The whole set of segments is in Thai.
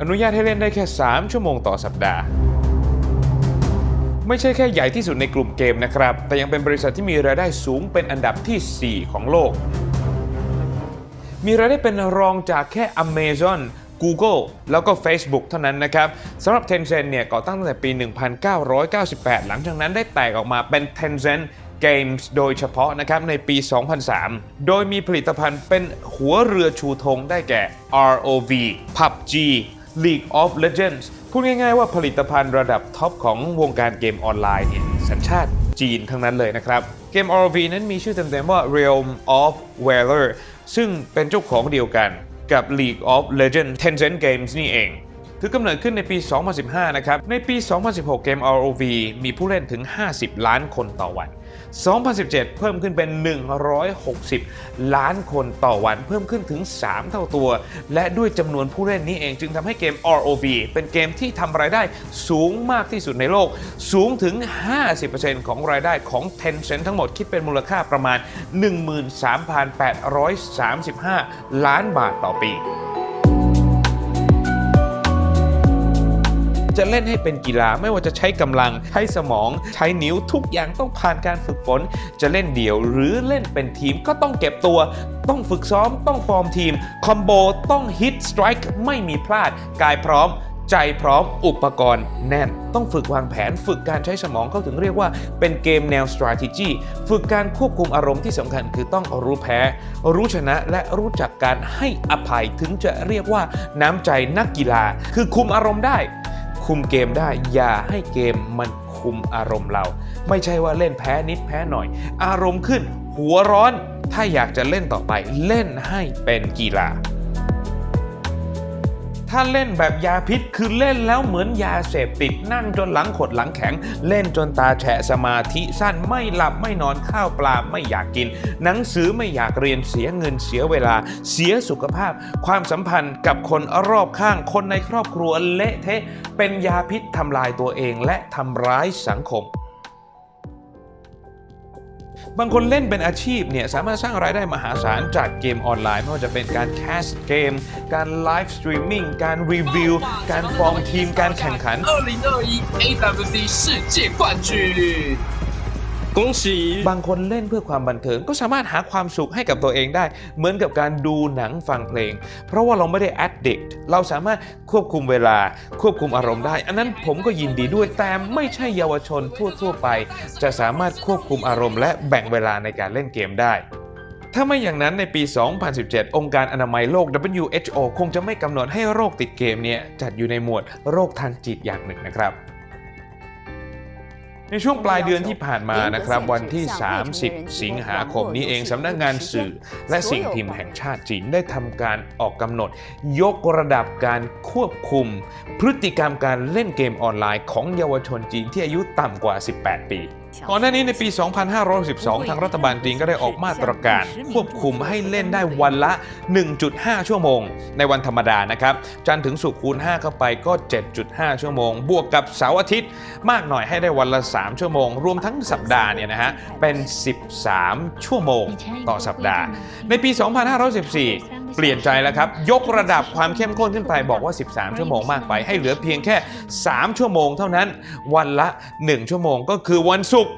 อนุญาตให้เล่นได้แค่ 3 ชั่วโมงต่อสัปดาห์ ไม่ใช่แค่ใหญ่ที่สุดในกลุ่มเกมนะครับ แต่ยังเป็นบริษัทที่มีรายได้สูงเป็นอันดับทีสี่ 4 ของโลก มีรายได้เป็นรองจากแค่ Amazon Google แล้วก็ Facebook เท่านั้นนะครับสำหรับ Tencent เนี่ยก่อตั้งตั้งแต่ปี 1998 หลังจากนั้นได้แตกออกมาเป็น Tencent Games โดยเฉพาะนะครับในปี 2003 โดยมีผลิตภัณฑ์เป็นหัวเรือชูธงได้แก่ ROV PUBG League of Legends พูดง่ายๆว่าผลิตภัณฑ์ระดับท็อปของวงการเกมออนไลน์เนี่ยสัญชาติจีนทั้งนั้นเลยนะครับ เกม ROV นั้นมีชื่อเต็มๆว่า Realm of Valor ซึ่งเป็นเจ้าของเดียวกันกับ League of Legends Tencent Games นี่เอง ถือกำเนิดขึ้นในปี 2015 นะครับ ในปี 2016 เกม ROV มีผู้เล่นถึง 50 ล้านคนต่อวัน 2017 เพิ่มขึ้นเป็น 160 ล้านคนต่อวัน เพิ่มขึ้นถึง 3 เท่าตัว และด้วยจำนวนผู้เล่นนี้เองจึงทำให้เกม ROV เป็นเกมที่ทำรายได้สูงมากที่สุดในโลก สูงถึง 50%ของรายได้ของ Tencent ทั้งหมดคิดเป็นมูลค่าประมาณ 13,835 ล้านบาทต่อปี จะเล่นให้เป็นกีฬา ไม่ว่าจะใช้กำลังใช้สมองใช้นิ้วทุกอย่างต้องผ่านการฝึกฝน จะเล่นเดี่ยวหรือเล่นเป็นทีมก็ต้องเก็บตัว ต้องฝึกซ้อมต้องฟอร์มทีมคอมโบต้องฮิตสไตร์ไม่มีพลาดกายพร้อมใจพร้อมอุปกรณ์แน่น ต้องฝึกวางแผน ฝึกการใช้สมองเขาถึงเรียกว่าเป็นเกมแนว strategy ฝึกการควบคุมอารมณ์ที่สำคัญคือต้องรู้แพ้ รู้ชนะและรู้จักการให้อภัยถึงจะเรียกว่าน้ำใจนักกีฬา คือคุมอารมณ์ได้ คุมเกมได้ อย่าให้เกมมันคุมอารมณ์เรา ไม่ใช่ว่าเล่นแพ้นิดแพ้หน่อย อารมณ์ขึ้น หัวร้อน ถ้าอยากจะเล่นต่อไปเล่นให้เป็นกีฬา ถ้าเล่นแบบยาพิษคือเล่นแล้วเหมือนยาเสพติดนั่งจนหลังขดหลังแข็ง เล่นจนตาแฉะสมาธิสั้นไม่หลับไม่นอนข้าวปลาไม่อยากกิน หนังสือไม่อยากเรียนเสียเงินเสียเวลา เสียสุขภาพ ความสัมพันธ์กับคนรอบข้างคนในครอบครัวเละเทะเป็นยาพิษทำลายตัวเองและทำร้ายสังคม บางคนเล่นเป็นอาชีพเนี่ยสามารถสร้างรายได้มหาศาลจากเกมออนไลน์ ไม่ว่าจะเป็นการแคสเกม การไลฟ์สตรีมมิ่ง การรีวิว การฟอร์มทีม การแข่งขัน 二零二一 AWC 世界冠军。 恭喜！บางคนเล่นเพื่อความบันเทิงก็สามารถหาความสุขให้กับตัวเองได้ เหมือนกับการดูหนังฟังเพลง เพราะว่าเราไม่ได้ addict เราสามารถควบคุมเวลาควบคุมอารมณ์ได้ อันนั้นผมก็ยินดีด้วยแต่ไม่ใช่เยาวชนทั่ว ๆ ไป จะสามารถควบคุมอารมณ์และแบ่งเวลาในการเล่นเกมได้ถ้าไม่อย่างนั้นในปี 2017 องค์การอนามัยโลก WHO คงจะไม่กำหนดให้โรคติดเกมเนี่ยจัดอยู่ในหมวดโรคทางจิตอย่างหนึ่งนะครับ ในช่วงปลายเดือนที่ผ่านมานะครับ วันที่ 30 สิงหาคมนี้เองสำนักงานสื่อ และสิ่งพิมพ์แห่งชาติจีนได้ทำการออกกำหนด ยกระดับการควบคุม พฤติกรรมการเล่นเกมออนไลน์ของเยาวชนจีนที่อายุต่ำกว่า 18 ปี ก่อนหน้านี้ในปี 2512ทางรัฐบาลจีนก็ได้ออกมาตรการ ควบคุมให้เล่นได้วันละ 1.5 ชั่วโมง ในวันธรรมดานะครับ จันทร์ถึงศุกร์คูณ 5 เข้าไปก็ 7.5 ชั่วโมง บวกกับเสาร์อาทิตย์ มากหน่อยให้ได้วันละ 3 ชั่วโมง รวมทั้งสัปดาห์เนี่ยนะฮะเป็น 13 ชั่วโมงต่อสัปดาห์ ในปี 2514เปลี่ยนใจแล้วครับ ยกระดับความเข้มข้นขึ้นไปบอกว่า 13 ชั่วโมงมากไป ให้เหลือเพียงแค่ 3 ชั่วโมงเท่านั้น วันละ 1 ชั่วโมงก็คือวันศุกร์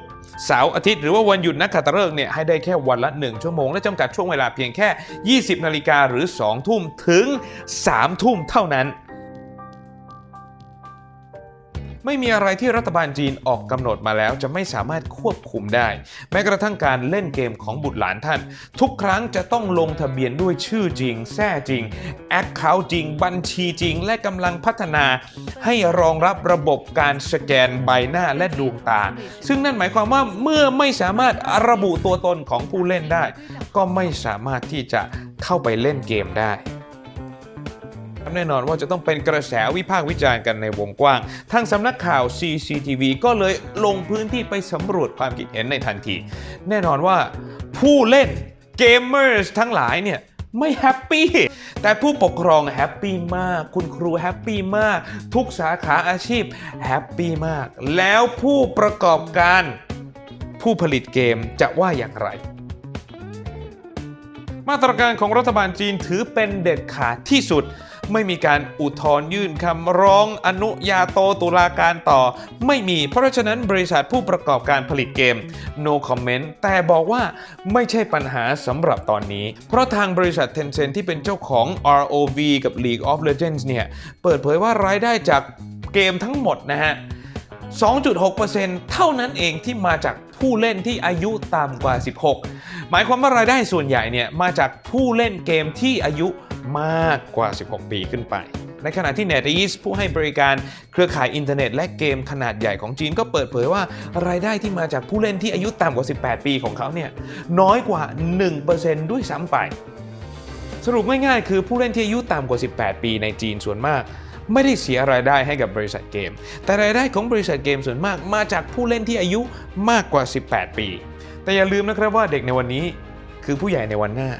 เสาร์อาทิตย์หรือว่าวันหยุดนักขัตฤกษ์เนี่ยให้ได้แค่วันละ 1 ชั่วโมง และจำกัดช่วงเวลาเพียงแค่ 20 นาฬิกาหรือ 2 ทุ่มถึง 3 ทุ่มเท่านั้น ไม่มีอะไรที่รัฐบาลจีนออกกำหนดมาแล้ว จะไม่สามารถควบคุมได้ แม้กระทั่งการเล่นเกมของบุตรหลานท่าน ทุกครั้งจะต้องลงทะเบียนด้วยชื่อจริงแท้จริงแอคเคาท์จริง บัญชีจริง และกำลังพัฒนา ให้รองรับระบบการสแกนใบหน้าและดวงตา ซึ่งนั่นหมายความว่าเมื่อไม่สามารถระบุตัวตนของผู้เล่นได้ ก็ไม่สามารถที่จะเข้าไปเล่นเกมได้ แน่นอนว่าจะต้องเป็นกระแสวิพากษ์วิจารณ์กันในวงกว้าง ทางสำนักข่าว CCTV ก็เลยลงพื้นที่ไปสำรวจความคิดเห็นในทันที แน่นอนว่าผู้เล่นเกมเมอร์ทั้งหลายเนี่ยไม่แฮปปี้ แต่ผู้ปกครองแฮปปี้มาก คุณครูแฮปปี้มาก ทุกสาขาอาชีพแฮปปี้มาก แล้วผู้ประกอบการผู้ผลิตเกมจะว่าอย่างไร มาตรการของรัฐบาลจีนถือเป็นเด็ดขาดที่สุด ไม่มีการอุทธรณ์ยื่นคำร้องอนุญาโตตุลาการต่อ ไม่มีเพราะฉะนั้นบริษัทผู้ประกอบการผลิตเกม no comment แต่บอกว่าไม่ใช่ปัญหาสำหรับตอนนี้ เพราะทางบริษัท Tencent ที่เป็นเจ้าของ ROV กับ League of Legends เนี่ยเปิดเผยว่ารายได้จากเกมทั้งหมดนะฮะ2.6%เท่านั้นเองที่มาจากผู้เล่นที่อายุต่ำกว่า 16 หมายความว่ารายได้ส่วนใหญ่เนี่ยมาจากผู้เล่นเกมที่อายุมากกว่า 16 ปีขึ้นไป ในขณะที่ NetEase ผู้ให้บริการเครือข่ายอินเทอร์เน็ตและเกมขนาดใหญ่ของจีนก็เปิดเผยว่ารายได้ที่มาจากผู้เล่นที่อายุต่ำกว่า 18 ปีของเขาเนี่ยน้อยกว่า 1%ด้วยซ้ำไป สรุปง่ายๆคือผู้เล่นที่อายุต่ำกว่า 18 ปีในจีนส่วนมาก ไม่ได้เสียรายได้ให้กับบริษัทเกม แต่รายได้ของบริษัทเกมส่วนมากมาจากผู้เล่นที่อายุมากกว่า 18 ปี แต่อย่าลืมนะครับว่าเด็กในวันนี้คือผู้ใหญ่ในวันหน้า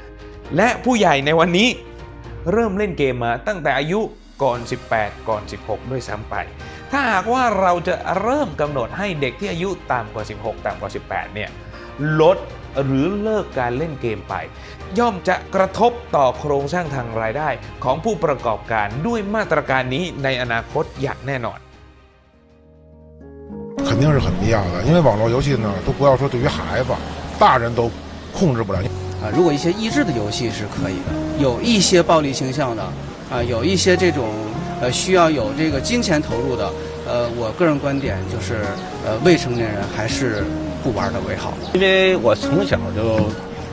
และผู้ใหญ่ในวันนี้เริ่มเล่นเกมมาตั้งแต่อายุก่อน 18 ก่อน 16 ด้วยซ้ำไป ถ้าหากว่าเราจะเริ่มกำหนดให้เด็กที่อายุต่ำกว่า 16 ต่ำกว่า 18 เนี่ยลดหรือเลิกการเล่นเกมไป ย่อมจะกระทบต่อโครงสร้างทางรายได้ของผู้ประกอบการด้วยมาตรการนี้ในอนาคตอย่างแน่นอน 肯定是很必要的，因为网络游戏呢，都不要说对于孩子，大人都控制不了。啊，如果一些益智的游戏是可以的，有一些暴力倾向的，啊，有一些这种呃需要有这个金钱投入的，呃，我个人观点就是，呃，未成年人还是不玩的为好。因为我从小就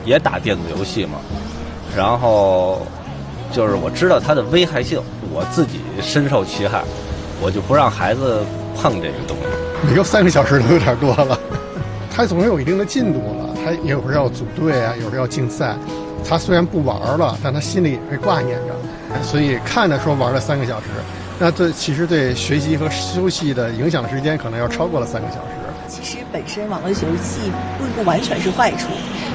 也打电子游戏嘛，然后就是我知道它的危害性，我自己深受其害，我就不让孩子碰这个东西。每个三个小时都有点多了。他总是有一定的进度了，他有时候要组队啊，有时候要竞赛。他虽然不玩了，但他心里也会挂念着，所以看着说玩了三个小时，那对其实对学习和休息的影响时间可能要超过了三个小时。其实本身网络游戏并不完全是坏处，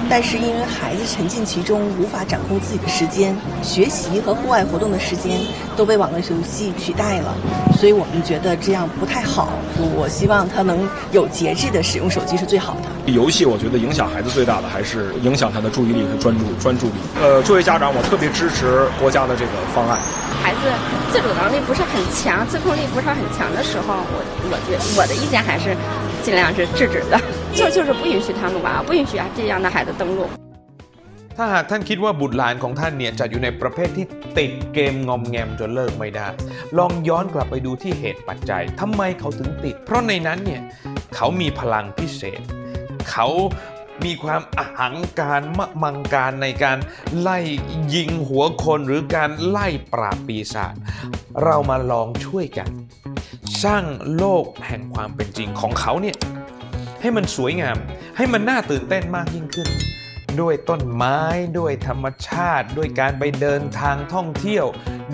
但是因为孩子沉浸其中，无法掌控自己的时间，学习和户外活动的时间都被网络游戏取代了，所以我们觉得这样不太好。我希望他能有节制的使用手机是最好的。游戏我觉得影响孩子最大的还是影响他的注意力和专注专注力。呃，作为家长，我特别支持国家的这个方案。孩子自主能力不是很强，自控力不是很强的时候，我我觉我的意见还是尽量是制止的，就就是不允许他们玩，不允许这样的孩子登录。 ถ้าหากท่านคิดว่าบุตรหลานของท่านเนี่ยจัดอยู่ในประเภทที่ติดเกมงอมแงมจนเลิกไม่ได้ ลองย้อนกลับไปดูที่เหตุปัจจัยทำไมเขาถึงติด เพราะในนั้นเนี่ยเขามีพลังพิเศษ เขา มีความอหังการมะมังการในการไล่ยิงหัวคนหรือการไล่ปราบปีศาจเรามาลองช่วยกัน สร้างโลกแห่งความเป็นจริงของเขาเนี่ยให้มันสวยงาม ให้มันน่าตื่นเต้นมากยิ่งขึ้น ด้วยต้นไม้ด้วยธรรมชาติ ด้วยการไปเดินทางท่องเที่ยว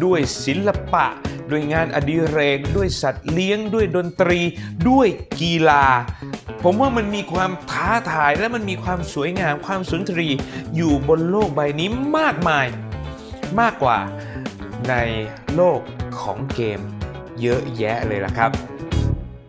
ด้วยศิลปะ ด้วยงานอดิเรก ด้วยสัตว์เลี้ยง ด้วยดนตรี ด้วยกีฬา ผมว่ามันมีความท้าทายและมันมีความสวยงามความสุนทรีย์อยู่บนโลกใบนี้มากมาย มากกว่าในโลกของเกมเยอะแยะเลยล่ะครับ